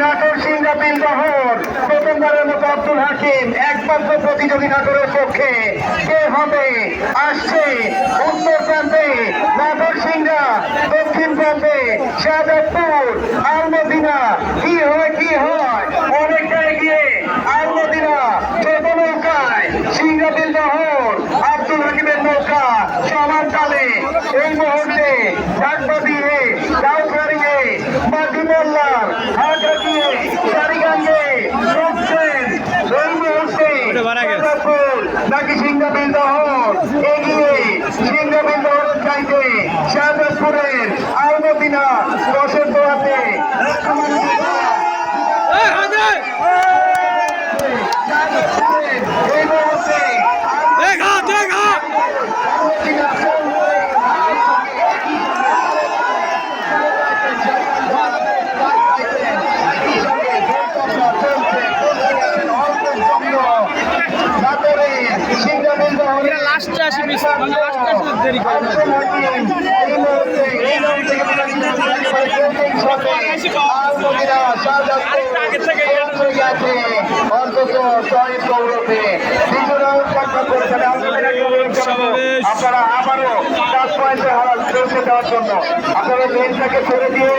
নাটোর সিঙ্গাপিল বহর প্রথমবারের মতো আব্দুল হাকিম একমাত্র প্রতিযোগী নাটোরের পক্ষে। কে হবে? আসছে উত্তর প্রান্তে নাটোর সিংহা দক্ষিণ প্রান্তে শাহজাদপুর, আলমদিনা। কি হয় কি হয়? অনেকটা এগিয়ে আলমদিনা ছোট নৌকায় সিঙ্গাপিল বহর আব্দুল হাকিমের নৌকা সমান কালে এই মুহূর্তে নাকি সিংহাবিল দহর এগিয়ে সিংহাবিল দহরের চাইতে। শাহজাদপুরের আলমদিনা দশের দোয়াতে এই মুহূর্তে দেখা দেখা রাউন্ড আপনারা আবারও পাঁচ পয়েন্টে হারা দেওয়ার জন্য। আপনারা ছেড়ে দিয়ে